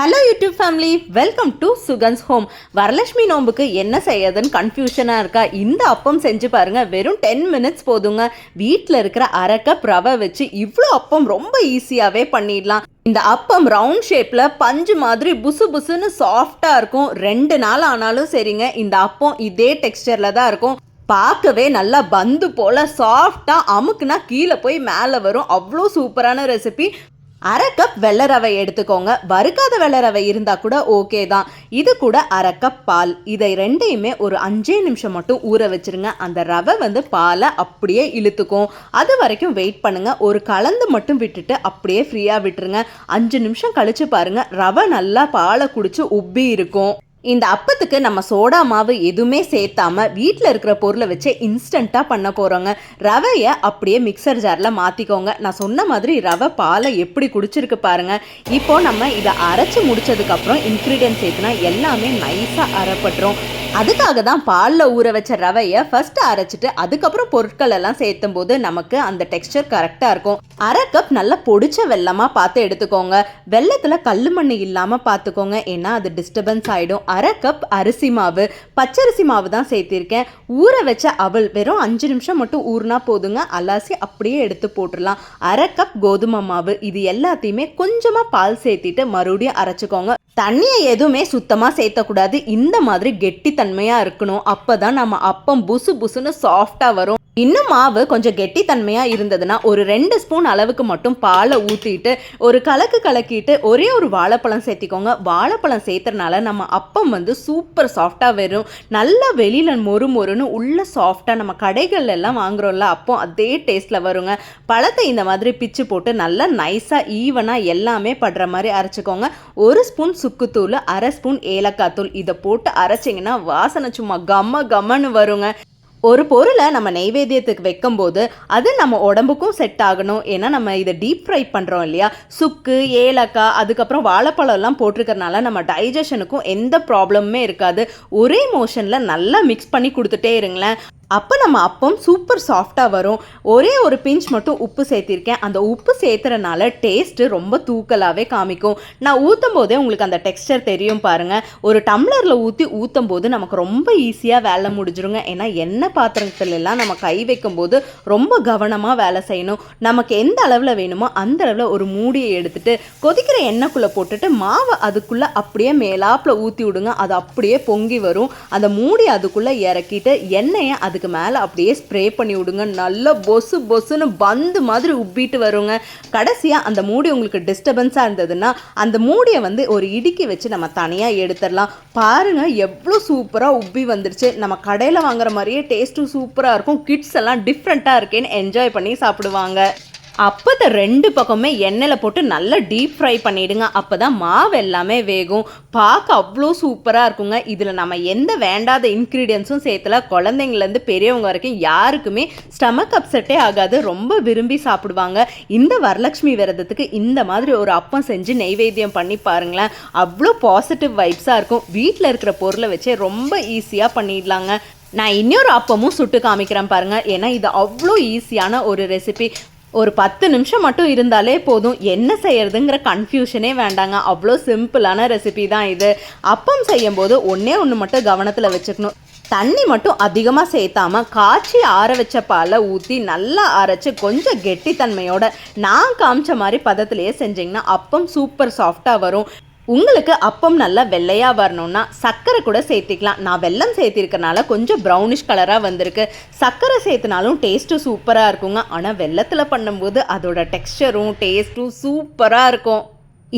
Hello YouTube family welcome to Sugan's home Varalakshmi நோம்புக்கு என்ன செய்யறதுன்னு கன்ஃபியூஷனாக இருக்கா? இந்த அப்பம் செஞ்சு பாருங்க. வெறும் டென் மினிட்ஸ் போதுங்க. வீட்டில் இருக்கிற அரை கப் ரவை வச்சு இவ்வளோ அப்பம் ரொம்ப ஈஸியாகவே பண்ணிடலாம். இந்த அப்பம் ரவுண்ட் ஷேப்பில் பஞ்சு மாதிரி புசு புசுன்னு சாஃப்டாக இருக்கும். ரெண்டு நாள் ஆனாலும் சரிங்க. இந்த அப்பம் இதே டெக்ஸ்டரில் தான் இருக்கும். பார்க்கவே நல்லா பந்து போல் சாஃப்டாக அமுக்குனா கீழே போய் மேலே வரும். அவ்வளோ சூப்பரான ரெசிபி அரை கப் வெள்ளை ரவை எடுத்துக்கோங்க. வறுக்காத வெள்ளை ரவை இருந்தால் கூட ஓகே தான். இது கூட அரை கப் பால். இதை ரெண்டையுமே ஒரு அஞ்சே நிமிஷம் மட்டும் ஊற வச்சிருங்க. அந்த ரவை வந்து பாலை அப்படியே இழுத்துக்கும். அது வரைக்கும் வெயிட் பண்ணுங்க. ஒரு கலந்து மட்டும் விட்டுட்டு அப்படியே ஃப்ரீயாக விட்டுருங்க. அஞ்சு நிமிஷம் கழிச்சு பாருங்க. ரவை நல்லா பாலை குடிச்சு உப்பி இருக்கும். இந்த அப்பத்துக்கு நம்ம சோடா மாவு எதுவுமே சேர்த்தாம வீட்டில் இருக்கிற பொருளை வச்சு இன்ஸ்டண்ட்டாக பண்ண போகிறோங்க ரவையை அப்படியே மிக்சர் ஜாரில் மாற்றிக்கோங்க நான் சொன்ன மாதிரி ரவை பாலை எப்படி குடிச்சிருக்கு பாருங்க. இப்போ நம்ம இதை அரைச்சி முடிச்சதுக்கப்புறம் இன்க்ரீடியன்ட் சேர்த்துனா எல்லாமே நைஸாக அரைப்பட்டுரும். அதுக்காக தான் பாலில் ஊற வச்ச ரவையை ஃபர்ஸ்ட் அரைச்சிட்டு அதுக்கப்புறம் பொருட்கள் எல்லாம் சேர்த்தும் போது நமக்கு அந்த டெக்ஸ்டர் கரெக்டாக இருக்கும். அரை கப் நல்லா பொடிச்ச வெல்லமாக பார்த்து எடுத்துக்கோங்க. வெள்ளத்தில் கல் மண் இல்லாமல் பார்த்துக்கோங்க. ஏன்னா அது டிஸ்டர்பன்ஸ் ஆகிடும் அரை கப் அரிசி மாவு. பச்சரிசி மாவு தான் சேர்த்திருக்கேன். ஊற வச்ச அவள் வெறும் அஞ்சு நிமிஷம் மட்டும் ஊறினா போதுங்க. அலாசி அப்படியே எடுத்து போட்டுடலாம். அரை கப் கோதுமை மாவு. இது எல்லாத்தையுமே கொஞ்சமாக பால் சேர்த்திட்டு மறுபடியும் அரைச்சிக்கோங்க. தண்ணியை எதுவுமே சுத்தமாக சேர்த்தக்கூடாது. இந்த மாதிரி கெட்டித்தன்மையாக இருக்கணும். அப்போ தான் நம்ம அப்பம் புசு புசுன்னு சாஃப்டாக வரும். இன்னும் மாவு கொஞ்சம் கெட்டித்தன்மையாக இருந்ததுன்னா ஒரு ரெண்டு ஸ்பூன் அளவுக்கு மட்டும் பாலை ஊற்றிட்டு ஒரு கலக்கு கலக்கிட்டு ஒரே ஒரு வாழைப்பழம் சேர்த்திக்கோங்க. வாழைப்பழம் சேர்த்துறனால நம்ம அப்பம் வந்து சூப்பர் சாஃப்டாக வரும் நல்லா வெளியில் மொறு மொறுன்னு உள்ள சாஃப்டாக நம்ம கடைகள்ல எல்லாம் வாங்குறோம்ல அப்போ அதே டேஸ்ட்டில் வருங்க. பழத்தை இந்த மாதிரி பிச்சு போட்டு நல்லா நைஸாக ஈவனாக எல்லாமே படுற மாதிரி அரைச்சிக்கோங்க. ஒரு ஸ்பூன் சுக்குத்தூள் அரை ஸ்பூன் ஏலக்காய் தூள் இதை போட்டு அரைச்சிங்கன்னா வாசனை சும்மா கம்ம கம்மன்னு வருங்க. ஒரு பொருளை நம்ம நைவேத்தியத்துக்கு வைக்கும்போது அது நம்ம உடம்புக்கும் செட் ஆகணும். ஏன்னா நம்ம இதை டீப் ஃப்ரை பண்ணுறோம் இல்லையா? சுக்கு ஏலக்காய் அதுக்கப்புறம் வாழைப்பழம்லாம் போட்டிருக்கறனால நம்ம டைஜஷனுக்கும் எந்த ப்ராப்ளமுமே இருக்காது. ஒரே மோஷனில் நல்லா மிக்ஸ் பண்ணி கொடுத்துட்டே இருங்களேன். அப்போ நம்ம அப்பம் சூப்பர் சாஃப்டாக வரும். ஒரே ஒரு பிஞ்ச் மட்டும் உப்பு சேர்த்திருக்கேன். அந்த உப்பு சேர்த்துறனால டேஸ்ட்டு ரொம்ப தூக்கலாகவே காமிக்கும். நான் ஊற்றும் போதே உங்களுக்கு அந்த டெக்ஸ்டர் தெரியும் பாருங்கள் ஒரு டம்ளரில் ஊற்றி ஊற்றும் போது நமக்கு ரொம்ப ஈஸியாக வேலை முடிஞ்சிருங்க. ஏன்னா எண்ணெய் பாத்திரத்துல எல்லாம் நம்ம கை வைக்கும்போது ரொம்ப கவனமாக வேலை செய்யணும். நமக்கு எந்த அளவில் வேணுமோ அந்த அளவில் ஒரு மூடியை எடுத்துகிட்டு கொதிக்கிற எண்ணெய்க்குள்ளே போட்டுட்டு மாவை அதுக்குள்ளே அப்படியே மேலாப்பில் ஊற்றி விடுங்க. அது அப்படியே பொங்கி வரும். அந்த மூடி அதுக்குள்ளே இறக்கிட்டு எண்ணெயை அதுக்கு மேலே அப்படியே ஸ்ப்ரே பண்ணி விடுங்க. நல்லா பொசு பொசுன்னு பந்து மாதிரி உப்பிட்டு வருங்க. கடைசியாக அந்த மூடி உங்களுக்கு டிஸ்டர்பன்ஸாக இருந்ததுன்னா அந்த மூடியை வந்து ஒரு இடுக்கி வச்சு நம்ம தனியாக எடுத்துடலாம். பாருங்கள் எவ்வளோ சூப்பராக உப்பி வந்துருச்சு. நம்ம கடையில் வாங்குற மாதிரியே டேஸ்ட்டும் சூப்பராக இருக்கும். கிட்ஸ் எல்லாம் டிஃப்ரெண்ட்டாக இருக்கேன்னு என்ஜாய் பண்ணி சாப்பிடுவாங்க. அப்பத்தை ரெண்டு பக்கமே எண்ணெயில் போட்டு நல்லா டீப் ஃப்ரை பண்ணிவிடுங்க அப்போ தான் மாவு எல்லாமே வேகும். பார்க்க அவ்வளோ சூப்பராக இருக்குங்க. இதில் நம்ம எந்த வேண்டாத இன்க்ரீடியன்ஸும் சேர்த்துல குழந்தைங்கலேருந்து பெரியவங்க வரைக்கும் யாருக்குமே ஸ்டமக் அப்செட்டே ஆகாது. ரொம்ப விரும்பி சாப்பிடுவாங்க. இந்த வரலட்சுமி விரதத்துக்கு இந்த மாதிரி ஒரு அப்பம் செஞ்சு நெய்வேத்தியம் பண்ணி பாருங்களேன். அவ்வளோ பாசிட்டிவ் வைப்ஸாக இருக்கும். வீட்டில் இருக்கிற பொருளை வச்சே ரொம்ப ஈஸியாக பண்ணிடலாங்க. நான் இன்னொரு அப்பமும் சுட்டு காமிக்கிறேன் பாருங்கள் ஏன்னா இது அவ்வளோ ஈஸியான ஒரு ரெசிபி ஒரு பத்து நிமிஷம் மட்டும் இருந்தாலே போதும். என்ன செய்யறதுங்கிற கன்ஃபியூஷனே வேண்டாங்க. அவ்வளோ சிம்பிளான ரெசிபி தான் இது. அப்பம் செய்யும்போது ஒன்றே ஒன்று மட்டும் கவனத்தில் வச்சுக்கணும். தண்ணி மட்டும் அதிகமாக சேர்த்தாம காய்ச்சி ஆற வச்ச பாலை ஊற்றி நல்லா அரைச்சி கொஞ்சம் கெட்டித்தன்மையோட நான் காமிச்ச மாதிரி பதத்திலேயே செஞ்சிங்கன்னா அப்பம் சூப்பர் சாஃப்டாக வரும். உங்களுக்கு அப்பம் நல்லா வெள்ளையாக வரணும்னா சர்க்கரை கூட சேர்த்திக்கலாம். நான் வெல்லம் சேர்த்திருக்கனால கொஞ்சம் ப்ரௌனிஷ் கலராக வந்திருக்கு. சர்க்கரை சேர்த்துனாலும் டேஸ்ட்டு சூப்பராக இருக்குங்க. ஆனால் வெள்ளத்தில் பண்ணும்போது அதோட டெக்ஸ்டரும் டேஸ்ட்டும் சூப்பராக இருக்கும்.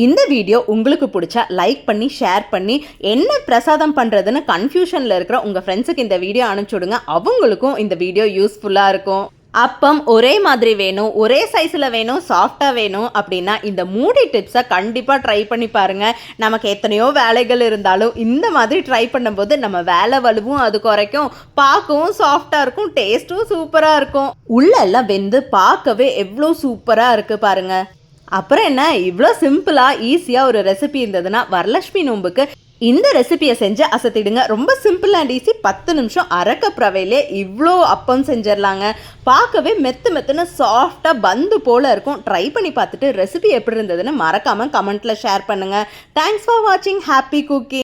இந்த வீடியோ உங்களுக்கு பிடிச்சா லைக் பண்ணி ஷேர் பண்ணி என்ன பிரசாதம் பண்ணுறதுன்னு கன்ஃபியூஷனில் இருக்கிற உங்கள் ஃப்ரெண்ட்ஸுக்கு இந்த வீடியோ அனுப்பிச்சி விடுங்க அவங்களுக்கும் இந்த வீடியோ யூஸ்ஃபுல்லாக இருக்கும். அப்பம் ஒரே மாதிரி வேணும் ஒரே சைஸில் வேணும் சாஃப்டாக வேணும் அப்படின்னா இந்த மூடி டிப்ஸை கண்டிப்பாக ட்ரை பண்ணி பாருங்கள் நமக்கு எத்தனையோ வேலைகள் இருந்தாலும் இந்த மாதிரி ட்ரை பண்ணும்போது நம்ம வேலை வலுவும் அது குறைக்கும். பார்க்கவும் சாஃப்டாக இருக்கும் டேஸ்ட்டும் சூப்பராக இருக்கும். உள்ளெல்லாம் வெந்து பார்க்கவே எவ்வளோ சூப்பராக இருக்குது பாருங்கள் அப்புறம் என்ன? இவ்வளோ சிம்பிளாக ஈஸியாக ஒரு ரெசிபி இருந்ததுன்னா வரலட்சுமி நோம்புக்கு இந்த ரெசிபியை செஞ்சு அசத்திடுங்க. ரொம்ப சிம்பிள் அண்ட் ஈஸி பத்து நிமிஷம் அரக்க பிரவையிலே இவ்வளோ அப்பம் செஞ்சிடலாங்க. பார்க்கவே மெத்து மெத்துன்னு சாஃப்டாக பந்து போல் இருக்கும். ட்ரை பண்ணி பார்த்துட்டு ரெசிபி எப்படி இருந்ததுன்னு மறக்காமல் கமெண்ட்டில் ஷேர் பண்ணுங்கள் தேங்க்ஸ் ஃபார் வாட்சிங் ஹாப்பி குக்கிங்